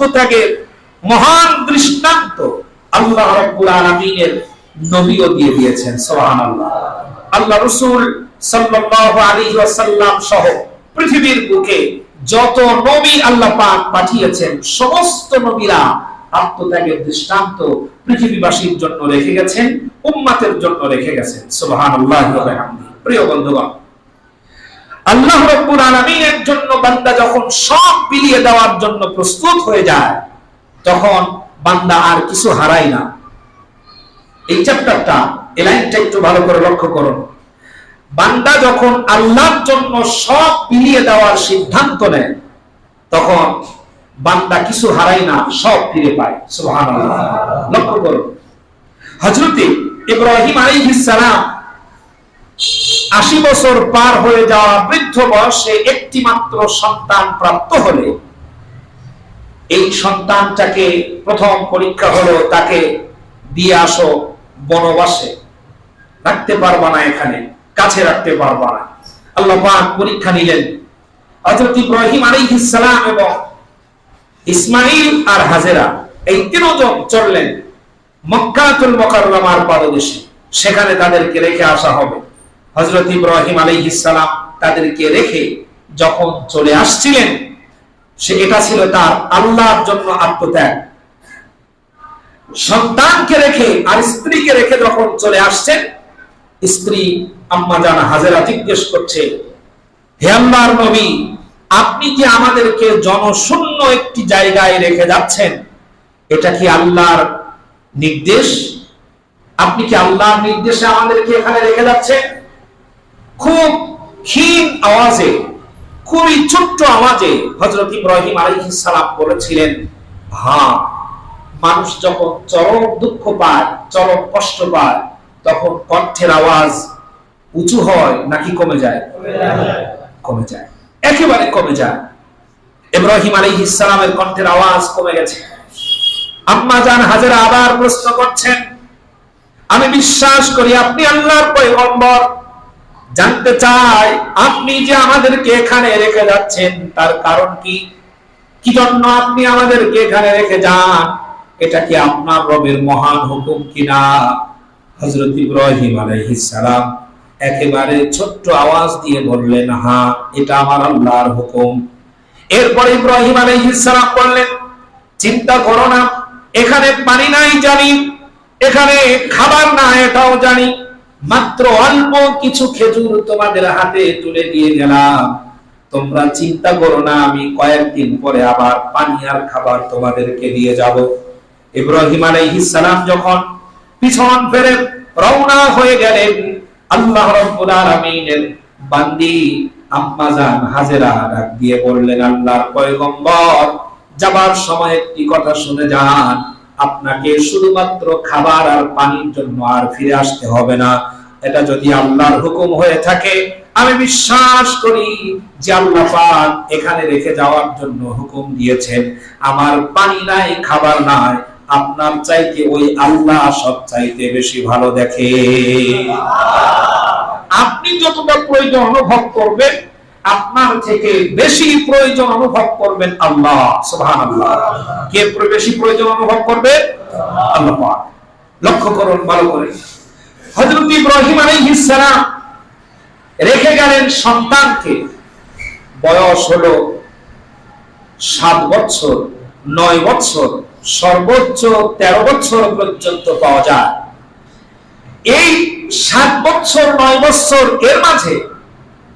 আত্মত্যাগের মহান দৃষ্টান্ত আল্লাহ রাব্বুল আলামিনের নবীও দিয়ে দিয়েছেন, সুবহানাল্লাহ। আল্লাহ রাসূল সাল্লাল্লাহু আলাইহি ওয়াসাল্লাম সহ পৃথিবীর বুকে যত নবী আল্লাহ পাক পাঠিয়েছেন, সমস্ত নবীরা আত্মত্যাগের দৃষ্টান্ত পৃথিবীবাসীর জন্য রেখে গেছেন, উম্মাতের জন্য রেখে গেছেন, সুবহানাল্লাহি ওয়া বিহামদিহি। প্রিয় বন্ধুগণ আল্লাহ রব্বুল আলামিনের জন্য বান্দা যখন সব বিলিয়ে দেওয়ার জন্য প্রস্তুত হয়ে যায়, তখন বান্দা আর কিছু হারায় না। এই চ্যাপ্টারটা এই লাইনটা একটু ভালো করে লক্ষ্য করুন। বান্দা যখন আল্লাহর জন্য সব বিলিয়ে দেওয়ার সিদ্ধান্ত নেয়, তখন বান্দা কিছু হারায় না, সব ফিরে পায়। সুবহানাল্লাহ। লক্ষ্য করুন। হযরতে ইব্রাহিম আলাইহিস সালাম আশি বছর পার হয়ে যাওয়া বৃদ্ধ বয়সে একটি মাত্র সন্তান প্রাপ্ত হলে এই সন্তানটাকে প্রথম পরীক্ষা হলো তাকে দিয়ে আসো বনবাসে। রাখতে পারবা না এখানে, কাছে রাখতে পারবা না। আল্লাহ পরীক্ষা নিলেন। হযরত ইব্রাহিম আলাইহিস সালাম এবং ইসমাইল আর হাজেরা এই তিনজন চললেন মক্কাতুল মুকাররমার পাদদেশে। সেখানে তাদেরকে রেখে আসা হবে। হযরত ইব্রাহিম আলাইহিস সালাম তাদেরকে রেখে যখন চলে আসছিলেন, সে এটা ছিল তার আল্লাহর জন্য আত্মত্যাগ। সন্তানকে রেখে আর স্ত্রীকে রেখে যখন চলে আসছেন, স্ত্রী আম্মা জানা হাজেরা জিজ্ঞেস করছে, হে আল্লাহর নবী, আপনি কি আমাদেরকে জনশূন্য একটি জায়গায় রেখে যাচ্ছেন? এটা কি আল্লাহর নির্দেশ? আপনি কি আল্লাহর নির্দেশে আমাদেরকে এখানে রেখে যাচ্ছেন? খুব ক্ষীণ আওয়াজে, খুবই ছোট্ট আওয়াজে হজরত ইব্রাহিম আলাইহিস সালাম বলেছিলেন হ্যাঁ মানুষ যখন চরম দুঃখ পায়, চরম কষ্ট পায়, তখন কণ্ঠের আওয়াজ উঁচু হয় নাকি কমে যায়? কমে যায়। একেবারে কমে যায়। ইব্রাহিম আলাইহিস সালামের কণ্ঠের আওয়াজ কমে গেছে। আম্মা জান হাজেরা আবার প্রশ্ন করছেন, আমি বিশ্বাস করি আপনি আল্লাহর পয়গম্বর জানতে চাই, আপনি যে আমাদেরকে এখানে রেখে যাচ্ছেন, তার কারণ কি? কি জন্য আপনি আমাদেরকে এখানে রেখে যান? এটা কি আপনার রবের মহান হুকুম কিনা? হযরত ইব্রাহিম আলাইহিস সালাম একেবারে ছোট্ট আওয়াজ দিয়ে বললেন হ্যাঁ এটা আমার আল্লাহর হুকুম। এরপর ইব্রাহিম আলাইহিস সালাম বললেন, চিন্তা করো না, এখানে পানি নাই জানি, এখানে খাবার না, এটাও জানি। মাত্র অল্প কিছু খেজুর তোমাদের হাতে তুলে দিয়ে গেলাম তোমরা চিন্তা করো না, আমি কয়েকদিন পরে আবার পানি আর খাবার তোমাদেরকে দিয়ে যাব। ইব্রাহিম আলাইহিস সালাম যখন পিছন ফেরে রওনা হয়ে গেলেন, আল্লাহ রাব্বুল আলামিনের বান্দি আম্মা জান হাজেরা ডাক দিয়ে বললেন, আল্লাহর পয়গম্বর, যাবার সময় একটি কথা শুনে যান। আপনাকে শুধুমাত্র খাবার আর পানির জন্য আর ফিরে আসতে হবে না। এটা যদি আল্লাহর হুকুম হয়ে থাকে, আমি বিশ্বাস করি যে আল্লাহ এখানে রেখে যাওয়ার জন্য হুকুম দিয়েছেন। আমার পানি নাই, খাবার নাই, আপনার চাইতে ওই আল্লাহ সব চাইতে বেশি ভালো দেখে। আপনি যতটা প্রয়োজন অনুভব করবেন আপনার থেকে বেশি প্রয়োজন অনুভব করবেন আল্লাহ, সুবহানাল্লাহ। কে বেশি প্রয়োজন অনুভব করবে? আল্লাহ লক্ষ্য করুন ভালো করে। হযরত ইব্রাহিম আলাইহিস সালাম রেখে গেলেন সন্তানকে। বয়স হলো সাত বছর, নয় বছর, সর্বোচ্চ তেরো বছর পর্যন্ত পাওয়া যায়। এই সাত বছর, নয় বছর এর মাঝে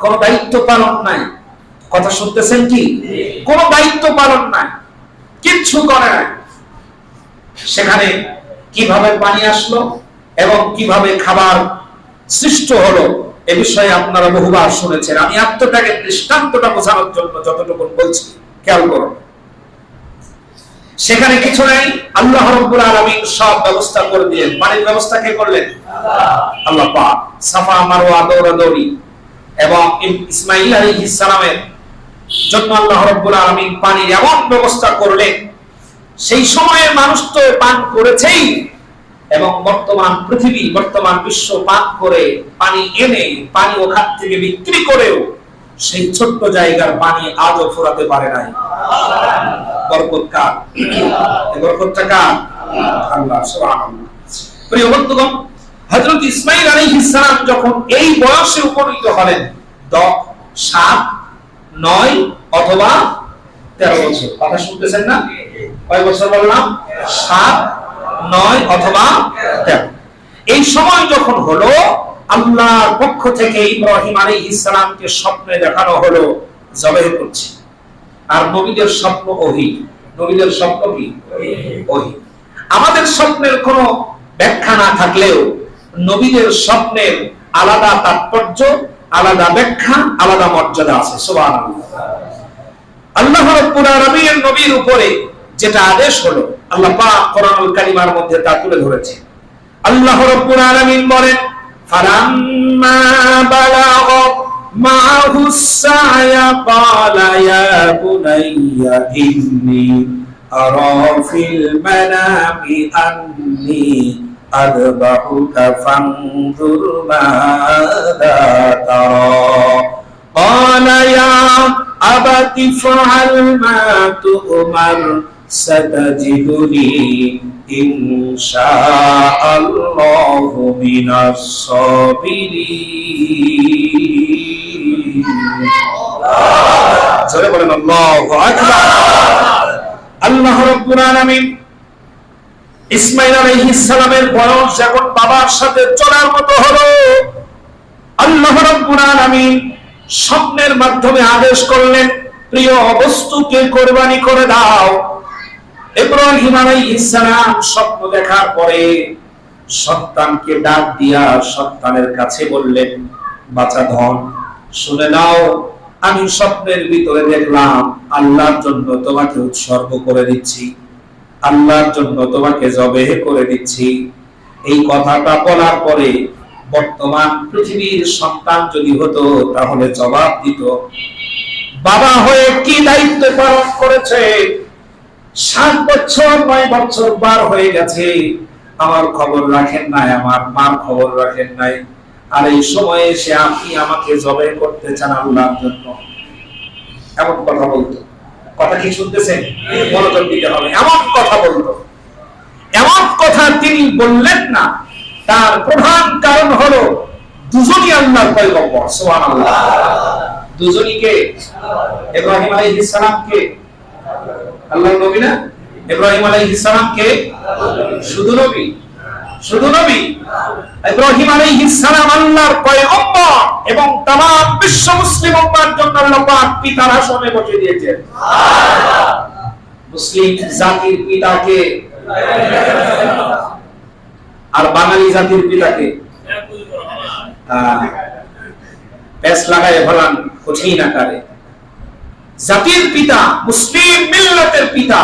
কোন দায়িত্ব পালন নাই। কথা শুনতেছেন কি? কোন দায়িত্ব পালন নাই কিচ্ছু করে নাই। সেখানে কীভাবে পানি আসলো এবং কীভাবে খাবার সৃষ্ট হলো এ বিষয়ে আপনারা বহুবার শুনেছেন। আমি আত্মত্যাগের দৃষ্টান্তটা বোঝানোর জন্য যতটুকু বলছি খেয়াল করুন। সেখানে কিছু নাই আল্লাহ রব্বুল আলামিন সব ব্যবস্থা করে দিলেন। পানির ব্যবস্থা কে করলেন? আল্লাহ পাক। সাফা মারওয়া দৌড়াদৌড়ি। এবং ইসমাইল আলাইহিস সালামের জন্য আল্লাহ রব্বুল আলামিন পানির এমন ব্যবস্থা করলেন, সেই সময়ের মানুষ তো পান করেছেই এবং বর্তমান পৃথিবী, বর্তমান বিশ্ব পান করে পানি এনে, পানি ওখান থেকে বিক্রি করেও সেই ছোট্ট জায়গার পানি আজও ফুরাতে পারে নাই। বরকত বরকতটা কার? আল্লাহ প্রিয় বন্ধুগণ হযরত ইসমাঈল আলাইহিস সালাম যখন এই বয়সে উপনীত হলেন 10 7 9 অথবা 13 বছর। কথা শুনতেছেন না? কয় বছর বললাম? 7 9 অথবা 13 এই সময় যখন হলো, আল্লাহর পক্ষ থেকে ইব্রাহিম আলাইহিস সালামকে স্বপ্নে দেখানো হলো জবাই করছে। আর নবীদের স্বপ্ন ওহি। নবীদের স্বপ্ন কি? ওহি। আমাদের স্বপ্নের কোনো ব্যাখ্যা না থাকলেও নবীদের স্বপ্নের আলাদা তাৎপর্য, আলাদা ব্যাখ্যা, আলাদা মর্যাদা আছে, সুবহানাল্লাহ। আল্লাহ আলামিনের নবীর উপরে যেটা আদেশ হলো, আল্লাহ পাক কারীমার মধ্যে তা তুলে ধরেছে। আল্লাহ রাব্বুল বলেন أذبحك فانظر ماذا ترى قال يا أبت افعل ما تؤمر ستجدني إن شاء الله من الصابرين জোরে বলেন আল্লাহু আকবার আল্লাহ রাব্বুল আলামিন ইসমাইল আলাইহিস বয়স যখন বাবার সাথে চলার মতো হলো, আল্লাহ স্বপ্নের মাধ্যমে আদেশ করলেন, প্রিয় বস্তুকে কোরবানি করে দাও। ইব্রাহিম স্বপ্ন দেখার পরে সন্তানকে ডাক দিয়া সন্তানের কাছে বললেন বাচ্চা ধন, শুনে নাও, আমি স্বপ্নের ভিতরে দেখলাম আল্লাহর জন্য তোমাকে উৎসর্গ করে দিচ্ছি। আল্লাহর জন্য তোমাকে জবেহ করে দিচ্ছি। এই কথাটা বলার পরে বর্তমান পৃথিবীর সন্তান যদি হতো, তাহলে জবাব দিত, বাবা হয়ে কি দায়িত্ব পালন করেছে? সাত বছর, নয় বছর বার হয়ে গেছে। আমার খবর রাখেন নাই, আমার মার খবর রাখেন নাই। আর এই সময়ে এসে আপনি আমাকে জবে করতে চান আল্লাহর জন্য? এমন কথা বলতো। কথা কি শুনতেছেন? মনোযোগ দিতে হবে। এমন কথা বলতো এমন কথা তিনি বললেন না। তার প্রধান কারণ হলো দুজনই আল্লাহর পয়গম্বর, সুবহানাল্লাহ। দুজনই কে ইব্রাহিম আলাইহিস সালাম কে আল্লাহর নবী না? ইব্রাহিম আলাইহিস সালাম কে শুধু নবী? শুধু নবী ইব্রাহিম আলাইহিস সালাম আল্লাহর পয়গম্বর এবং तमाम বিশ্ব মুসলিম উম্মার জন্য আল্লাহ পাক পিতার আসনে বসিয়ে দিয়েছেন মুসলিম জাতির পিতাকে আর বাঙালি জাতির পিতাকে প্যাস লাগায় ফেলান কঠিন আকারে জাতির পিতা মুসলিম মিল্লাতের পিতা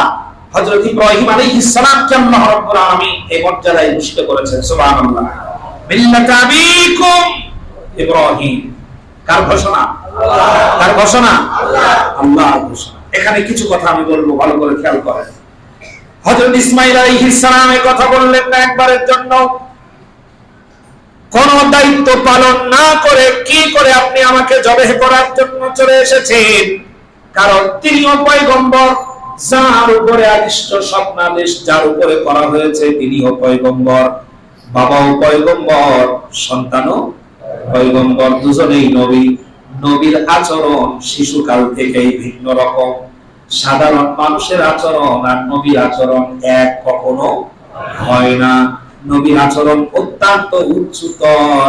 হযরত ইব্রাহিম আলাইহিস সালামকে আল্লাহ রাব্বুল আলামিন এই মর্যাদায় ভূষিত করেছেন। সুবহানাল্লাহ। মিল্লাত আবিকুম ইব্রাহিম। কার ঘোষণা? কার ঘোষণা? আল্লাহর ঘোষণা। এখানে কিছু কথা আমি বলব ভালো করে খেয়াল করেন। হযরত ইসমাঈল আলাইহিস কথা বললেন না একবারের জন্য। কোন দায়িত্ব পালন না করে কি করে আপনি আমাকে জবেহ করার জন্য চলে এসেছেন? কারণ তিনিও পয়গম্বর। যার উপরে আদিষ্ট স্বপ্নাদেশ যার উপরে করা হয়েছে তিনিও পয়গম্বর, বাবাও পয়গম্বর, সন্তানও পয়গম্বর। দুজনেই নবী। নবীর আচরণ শিশুকাল থেকেই ভিন্ন রকম। সাধারণ মানুষের আচরণ আর নবীর আচরণ এক কখনো হয় না। নবীর আচরণ অত্যন্ত উচ্চতর।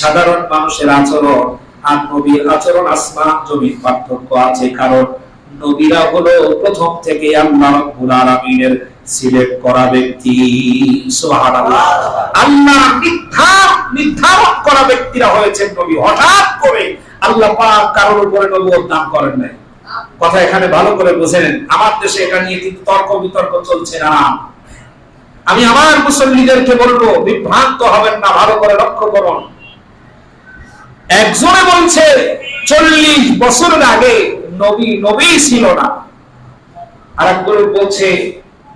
সাধারণ মানুষের আচরণ আর নবীর আচরণ আসমান জমির পার্থক্য আছে, কারণ নবীরা হলো প্রথম থেকে আল্লাহ রাব্বুল আলামিনের সিলেক্ট করা ব্যক্তি। আল্লাহ মিথ্যা নির্ধারণ করা ব্যক্তিরা হয়েছেন নবী। হঠাৎ করে আল্লাহ কারোর উপরে নবুয়ত দান করেন নাই। কথা এখানে ভালো করে বুঝেন। আমার দেশে এটা নিয়ে কিন্তু তর্ক বিতর্ক চলছে না। আমি আমার মুসল্লিদেরকে বলব, বিভ্রান্ত হবেন না, ভালো করে লক্ষ্য করুন। একজনে বলছে, চল্লিশ বছরের আগে নবী নবী ছিল না। আর একজন বলছে,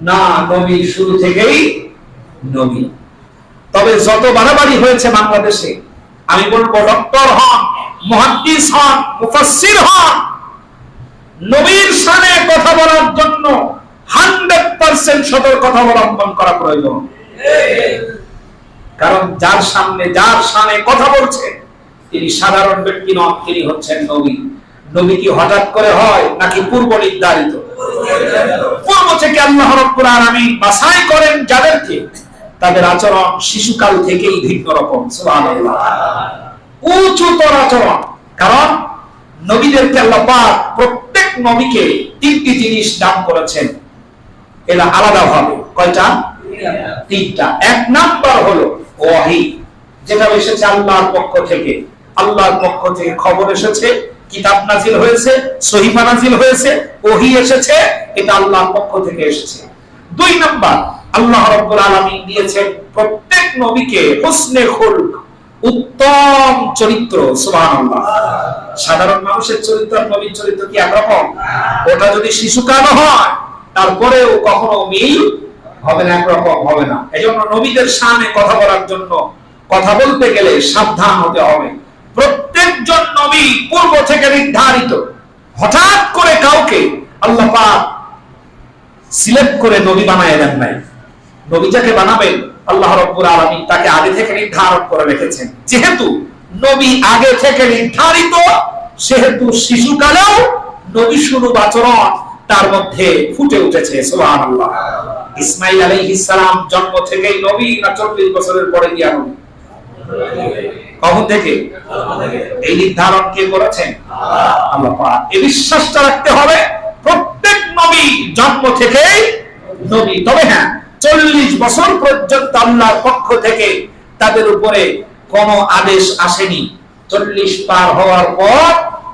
না, নবী শুরু থেকেই নবী। তবে যত বাড়াবাড়ি হয়েছে বাংলাদেশে, আমি বলব, ডক্টর হন, মহাদ্দিস হন, মুফাসসির হন, নবীর সানে কথা বলার জন্য হান্ড্রেড পার্সেন্ট সতর্কতা অবলম্বন করা প্রয়োজন। কারণ যার সামনে যার সামনে কথা বলছে, তিনি সাধারণ ব্যক্তি নন, তিনি হচ্ছেন নবী। নবী কি হঠাৎ করে হয় নাকি পূর্ব নির্ধারিত? পূর্ব থেকে আল্লাহ রব্বুল আলামিন বাছাই করেন যাদেরকে। তাদের আচরণ শিশুকাল থেকেই ভিন্ন রকম, সুবহানাল্লাহ। উচ্চতর আচরণ। কারণ নবীদেরকে আল্লাহ পাক প্রত্যেক নবীকে তিনটি জিনিস দান করেছেন। এটা আলাদা ভাবে। কয়টা? তিনটা। এক নাম্বার হলো ওয়াহি। যেটা এসেছে আল্লাহর পক্ষ থেকে। আল্লাহর পক্ষ থেকে খবর এসেছে। কিতাব নাজিল হয়েছে সহিফা নাজিল হয়েছে, ওহি এসেছে, এটা আল্লাহর পক্ষ থেকে এসেছে। দুই নাম্বার, আল্লাহ রাব্বুল আলামিন দিয়েছেন প্রত্যেক নবীকে হুসনে খুলক, উত্তম চরিত্র, সুবহানাল্লাহ। সাধারণ মানুষের চরিত্র, নবীর চরিত্র কি একরকম? ওটা যদি শিশুকাল হয়, তারপরেও কখনো মিল হবে না, একরকম হবে না। এই জন্য নবীদের সামনে কথা বলার জন্য কথা বলতে গেলে সাবধান হতে হবে। প্রত্যেকজন নবী পূর্ব থেকে নির্ধারিত। হঠাৎ করে কাউকে আল্লাহ সিলেক্ট করে নবী বানায় দেন নাই। নবী যাকে বানাবেন, আল্লাহ আলামিন তাকে আগে থেকে নির্ধারণ করে রেখেছেন। যেহেতু নবী আগে থেকে নির্ধারিত, সেহেতু শিশুকালেও নবী শুরু আচরণ তার মধ্যে ফুটে উঠেছে, সুবহানাল্লাহ। ইসমাইল আলাইহিস সালাম জন্ম থেকেই নবী না 40 বছরের পরে গিয়া কখন থেকে? এই নির্ধারণ কে করেছেন? আল্লাহ পাক এই বিশ্বাসটা রাখতে হবে, প্রত্যেক নবী জন্ম থেকেই নবী। তবে হ্যাঁ চল্লিশ বছর পর্যন্ত আল্লাহর পক্ষ থেকে তাদের উপরে কোন আদেশ আসেনি। চল্লিশ পার হওয়ার পর,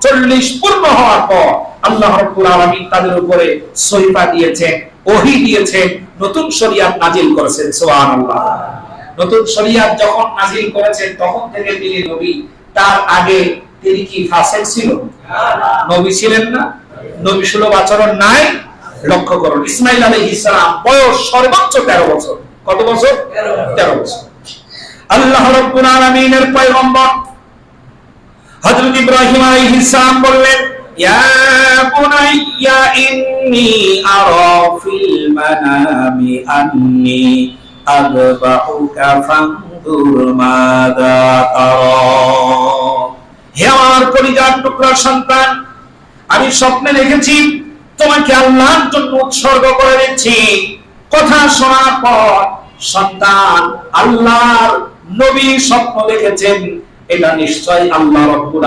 চল্লিশ পূর্ণ হওয়ার পর আল্লাহ রব্বুল আলামিন তাদের উপরে সহিফা দিয়েছেন, ওহি দিয়েছেন, নতুন শরিয়াত নাজিল করেছেন, সুবহানাল্লাহ। নতুন শরিয়াত যখন নাজিল করেছেন, তখন থেকে তিনি নবী। তার আগে তিনি কি ফাসেক ছিল? নবী ছিলেন না। নবী সুলভ আচরণ নাই। লক্ষ্য করুন, ইসমাইল আলাইহিস সালাম বয়স সর্বোচ্চ 13 বছর। কত বছর? 13 বছর। আল্লাহ রাব্বুল আলামিনের পয়গম্বর হযরত ইব্রাহিম আলাইহিস সালাম বললেন, ইয়া বুনাইয়া ইন্নী হে আমার কলিজার টুকরা সন্তান, আমি স্বপ্নে দেখেছি, তোমাকে আল্লাহর জন্য উৎসর্গ করে দিচ্ছি। কথা শোনার পর সন্তান আল্লাহর নবী স্বপ্ন দেখেছেন। এটা নিশ্চয় আল্লাহ রব্বুল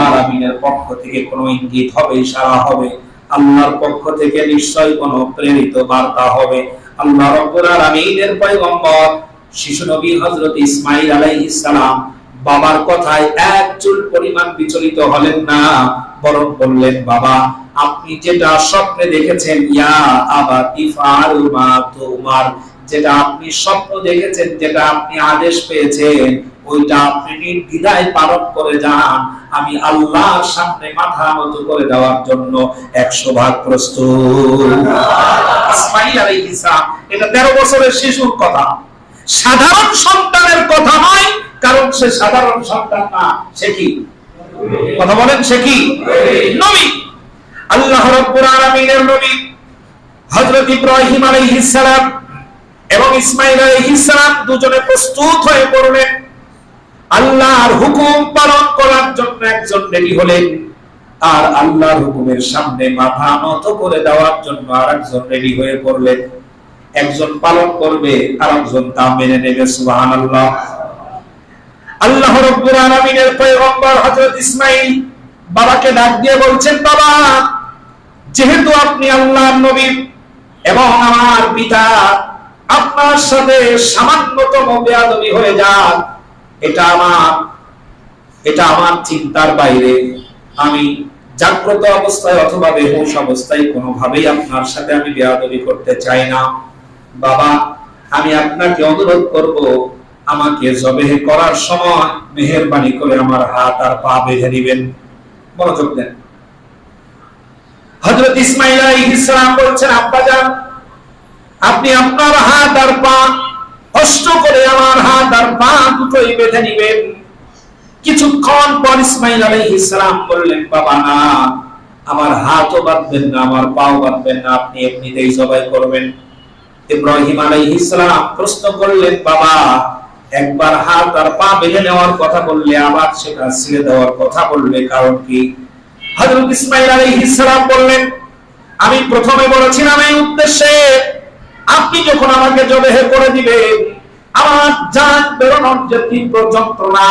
পক্ষ থেকে কোনো ইঙ্গিত হবে, ইশারা হবে। আল্লাহর পক্ষ থেকে নিশ্চয় কোনো প্রেরিত বার্তা হবে। আল্লাহ রব্বুল আলামিনের পয়গম্বর, শিশু নবী হযরত ইসমাঈল আলাইহিস সালাম বাবার কথায় এক চুল পরিমাণ বিচলিত হলেন না, বরং বললেন, বাবা, আপনি যেটা স্বপ্নে দেখেছেন, ইয়া আবা মা তুমার, যেটা আপনি স্বপ্ন দেখেছেন, যেটা আপনি আদেশ পেয়েছেন ওইটা আপনি পালন করে যান। আমি আল্লাহর সামনে মাথা নত করে দেওয়ার জন্য একশো ভাগ এটা 13 বছরের শিশুর কথা। সাধারণ সন্তানের কথা নয়, কারণ সে সাধারণ সন্তান না। সে কি? কথা বলেন, সে কি? নবী। আল্লাহ নবী, হযরত ইব্রাহিম আলাইহিস এবং ইসমাঈল আলাইহিস সালাম দুজনে প্রস্তুত হয়ে পড়লেন। আল্লাহর হুকুম পালন করার জন্য একজন রেডি হলেন। আর আল্লাহর হুকুমের সামনে মাথা নত করে দেওয়ার জন্য আরেকজন রেডি হয়ে পড়লেন। একজন পালন করবে আর একজন তা মেনে নেবে, সুবহানাল্লাহ। আল্লাহ রাব্বুল আলামিনের পয়গম্বর হযরত ইসমাঈল বাবাকে ডাক দিয়ে বলছেন, বাবা, যেহেতু আপনি আল্লাহর নবী এবং আমার পিতা, আপনার সাথে সামান্যতম বেয়াদবি হয়ে যান এটা আমার এটা আমার চিন্তার বাইরে। আমি জাগ্রত অবস্থায় অথবা বেহুশ অবস্থায় কোনোভাবেই আপনার সাথে আমি বেয়াদবি করতে চাই না। বাবা, আমি আপনাকে অনুরোধ করব, আমাকে জবেহ করার সময় মেহেরবানি করে আমার হাত আর পা বেঁধে দিবেন মনোযোগ দেন। হযরত ইসমাঈল আলাইহিস সালাম বলছেন, আব্বাজান, আপনি আপনার হাত আর পা কষ্ট করে হাত পা দুটোই বেঁধে নিবেন। কিছুক্ষণ পর ইসমাইল আলাইহিস সালাম বললেন, বাবা না, আমার হাতও বাঁধবেন না, আমার পাও বাঁধবেন না, আপনি এমনিতেই জবাই করবেন। ইব্রাহিম আলাইহিস সালাম প্রশ্ন করলেন, বাবা, একবার হাত আর পা বেঁধে নেওয়ার কথা বললে, আবার সেটা ছেড়ে দেওয়ার কথা বললে কারণ কি? হযরত ইসমাঈল আলাইহিস সালাম বললেন, আমি প্রথমে বলেছিলাম এই উদ্দেশ্যে, আপনি যখন আমাকে জবেহ করে দিবেন আমার জান বেরোনোর যে তীব্র যন্ত্রণা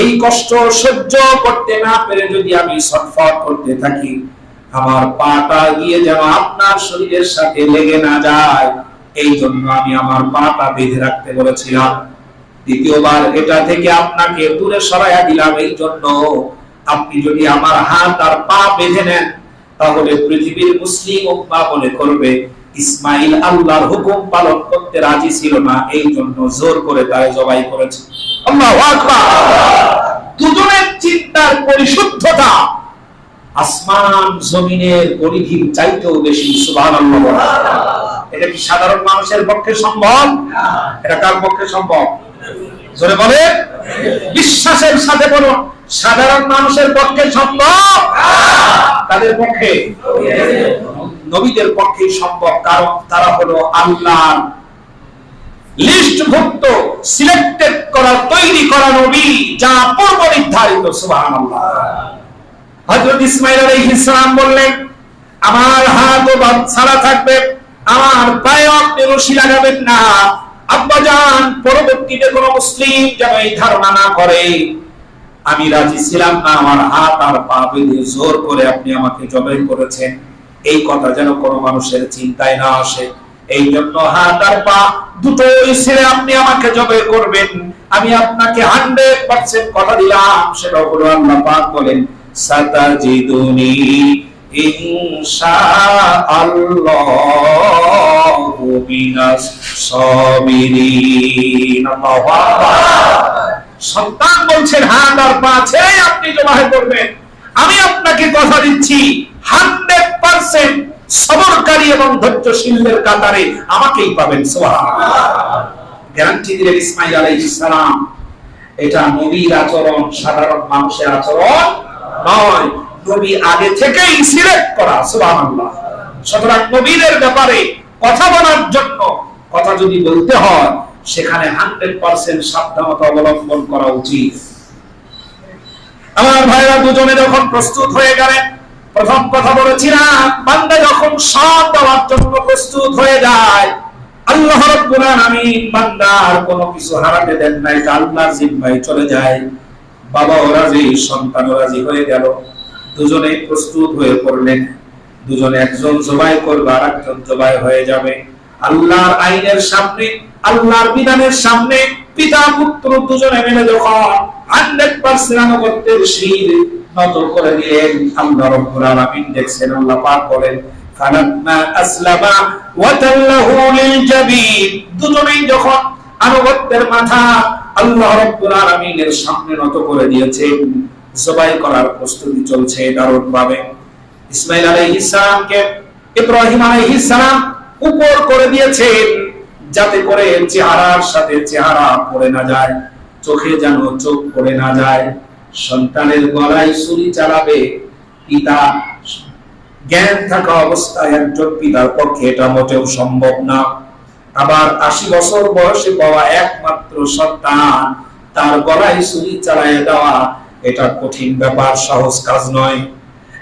এই কষ্ট সহ্য করতে না পেরে যদি আমি ছটফট করতে থাকি, আমার পাটা গিয়ে যেন আপনার শরীরের সাথে লেগে না যায় এই জন্য আমি আমার পাটা বেঁধে রাখতে বলেছিলাম। দ্বিতীয়বার এটা থেকে আপনাকে দূরে সরাইয়া দিলাম এই জন্য আপনি যদি আমার হাত আর পা বেঁধে নেন, তাহলে পৃথিবীর মুসলিম উম্মা মনে করবে ইসমাইল আল্লাহর হুকুম পালন করতে রাজি ছিল না এই জন্য জোর করে তাই জবাই করেছে। দুজনের চিন্তার পরিশুদ্ধতা আসমান জমিনের পরিধির চাইতেও বেশি, সুবহানাল্লাহ এটা কি সাধারণ মানুষের পক্ষে সম্ভব? এটা কার পক্ষে সম্ভব? জোরে বলে বিশ্বাসের সাথে বলুন, সাধারণ মানুষের পক্ষে সম্ভব? তাদের পক্ষে? নবীদের পক্ষে সম্ভব, কারণ তারা হলো আল্লাহর লিস্টভুক্ত সিলেক্টেড করা, তৈরি করা নবী, যা পূর্ব নির্ধারিত বললেন, আমার হাত ও ছাড়া থাকবে, আমার পায়ে আপনি রশি লাগাবেন না। আব্বাজান পরবর্তীতে কোন মুসলিম যেন এই ধারণা না করে। আমি রাজি ছিলাম না, আমার হাত আর পা বেঁধে জোর করে আপনি আমাকে জবাই করেছেন। এই কথা যেন কোনো মানুষের চিন্তায় না আসে। এই জন্য হাত আর পা দুটোই ছেড়ে আপনি আমাকে জবাই করবেন। আমি আপনাকে হান্ড্রেড পার্সেন্ট কথা দিলাম সেটা হলো আল্লাহ পাক বলেন, সাতাজিদুনি সাবিরিন। আল্লাহু আকবার। সন্তান বলছেন, হাত আর পা ছেড়ে আপনি জবাহ করবেন। আমি আপনাকে কথা দিচ্ছি হান্ড্রেড পার্সেন্ট সবরকারী এবং ধৈর্যশীলদের কাতারে আমাকেই পাবেন গ্যারান্টি দিলেন ইসমাইল আলাইহিস সালাম, এটা নবীর আচরণ, সাধারণ মানুষের আচরণ নয়। নবী আগে থেকেই সিলেক্ট করা, সুবহানাল্লাহ। সুতরাং নবীদের ব্যাপারে কথা বলার জন্য, কথা যদি বলতে হয়, সেখানে হান্ড্রেড পার্সেন্ট সাবধানতা অবলম্বন করা উচিত। আমার ভাইরা দুজনে যখন প্রস্তুত হয়ে গেলেন প্রথম কথা বলেছিলাম, বান্দা যখন সব দেওয়ার জন্য প্রস্তুত হয়ে যায়, আল্লাহ বান্দার কিছু হারাতে দেন না এটা আল্লাহর জিম্মায় চলে যায়। হয়ে গেল। দুজনে প্রস্তুত হয়ে পড়লেন। দুজনে একজন জবাই করবে আর একজন জবাই হয়ে যাবে। আল্লাহর আইনের সামনে, আল্লাহর বিধানের সামনে পিতা পুত্র দুজনে মিলে যখন হান্ড্রেড পার্সেন্ট আনুগত্যের করে দিলেন। আল্লাহ রব্বুল আলামিন দেখছেন, আল্লাহ পাক বলেন আসলামা ওয়া তাল্লাহু লিল দুজনেই যখন আনুগত্যের মাথা আল্লাহ রব্বুল আলামিনের সামনে নত করে দিয়েছেন, জবাই করার প্রস্তুতি চলছে দারুণ ভাবে ইসমাইল আলাইহিস সালামকে ইব্রাহিম আলাইহিস সালাম উপর করে দিয়েছেন, যাতে করে চেহারার সাথে চেহারা পড়ে না যায়। চোখে যেন চোখ পড়ে না যায়, সন্তানের গলায় ছুরি চালাবে, পিতা জ্ঞান থাকা অবস্থায় একজন পিতার পক্ষে এটা মোটেও সম্ভব না। আবার আশি বছর বয়সে পাওয়া একমাত্র সন্তান তার গলায় ছুরি চালায় দেওয়া এটা কঠিন ব্যাপার, সহজ কাজ নয়।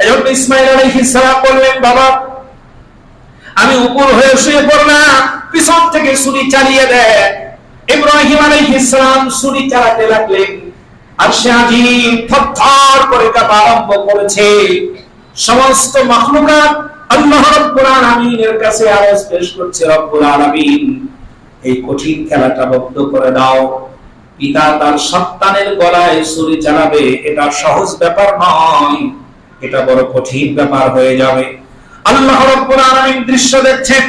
এজন্য ইসমাইল আলাইহিস সালাম বললেন, বাবা, আমি উপর হয়ে শুয়ে পড়লাম, পিছন থেকে ছুরি চালিয়ে দেয় ইব্রাহিম আলাইহিস সালাম ছুরি চালাতে লাগলেন আর সে আজিম থরথর করে কাঁপা আরম্ভ করেছে। সমস্ত মাখলুকাত আল্লাহ রাব্বুল আলামিনের কাছে আরজ পেশ করছে, রব্বুল আলামিন, এই কঠিন খেলাটা বন্ধ করে দাও। পিতা তার সন্তানের গলায় ছুরি চালাবে, এটা সহজ ব্যাপার নয়, এটা বড় কঠিন ব্যাপার হয়ে যাবে। আল্লাহ রাব্বুল আলামিন দৃশ্য দেখছেন।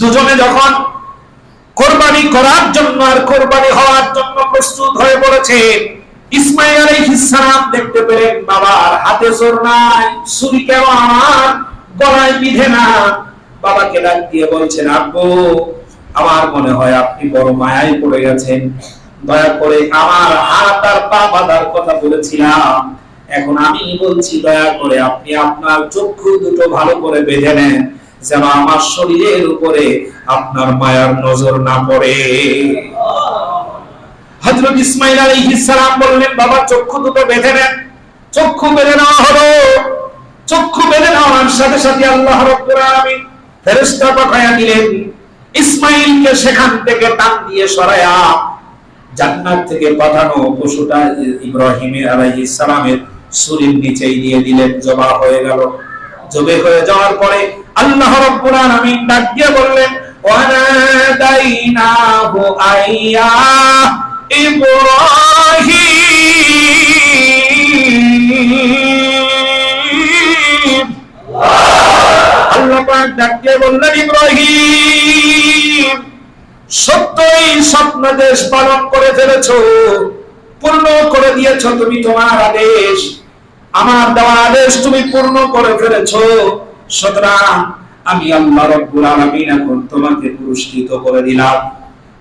দুজনে যখন কোরবানি করার জন্য আর কোরবানি হওয়ার জন্য প্রস্তুত হয়ে পড়েছে। ইসমাইল আলাইহিস সালাম দেখতে পেলেন, বাবার হাতে জোর নাই, ছুরি কেন আমার গলায় বিধে না। বাবাকে ডাক দিয়ে বলছেন, আব্বু, আমার মনে হয় আপনি বড় মায়ায় পড়ে গেছেন। দয়া করে আমার হাত আর পা বাঁধার কথা বলেছিলাম। এখন আমি বলছি, দয়া করে আপনি আপনার চক্ষু দুটো ভালো করে বেঁধে নেন। যেন আমার শরীরের উপরে আপনার মায়ার নজর না পড়ে। হযরত ইসমাইল বললেন, বাবা, চক্ষু দুটো বেঁধে নেন। চক্ষু বেঁধে নেওয়া হলো। চক্ষু বেঁধে নেওয়ার সাথে সাথে আল্লাহ রাব্বুল আলামিন ফেরেশতা দিলেন। ইসমাইলকে সেখান থেকে টান দিয়ে সরায়া জান্নাত থেকে পাঠানো পশুটা ইব্রাহিম আলাইহিস সালামের শরীর নিচেই দিয়ে দিলেন। জবা হয়ে গেল। জবে হয়ে যাওয়ার পরে আল্লাহ রাব্বুল আলামিন ডাক দিয়ে বললেন, ওয়ানাদাইনাহু আইয়া ইব্রাহিম। আল্লাহ পাক ডাক দিয়ে বললেন, ইব্রাহিম, সত্যই স্বপ্ন দেশ পালন করে ফেলেছো, পূর্ণ করে দিয়েছ তুমি তোমার আদেশ। আমার দেওয়া আদেশ তুমি পূর্ণ করে ফেলেছো। সুতরাং আমি আল্লাহ রব্বুল আলামিন এখন তোমাকে পুরস্কৃত করে দিলাম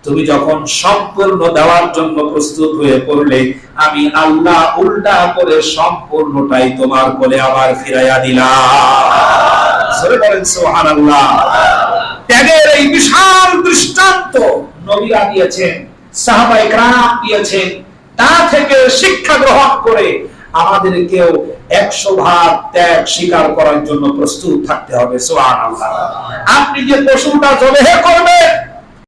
তুমি যখন সম্পূর্ণ দেওয়ার জন্য প্রস্তুত হয়ে পড়লে আমি আল্লাহ উল্টা করে সম্পূর্ণটাই তোমার কোলে আবার ফিরাইয়া দিলাম জোরে বলেন সুবহানাল্লাহ ত্যাগের এই বিশাল দৃষ্টান্ত নবীরা দিয়েছেন সাহাবাই کرام দিয়েছেন তা থেকে শিক্ষা গ্রহণ করে আমাদেরকেও একশো ভাগ ত্যাগ স্বীকার করার জন্য প্রস্তুত থাকতে হবে সোহান আপনি যে পশুটা জবেহ করবেন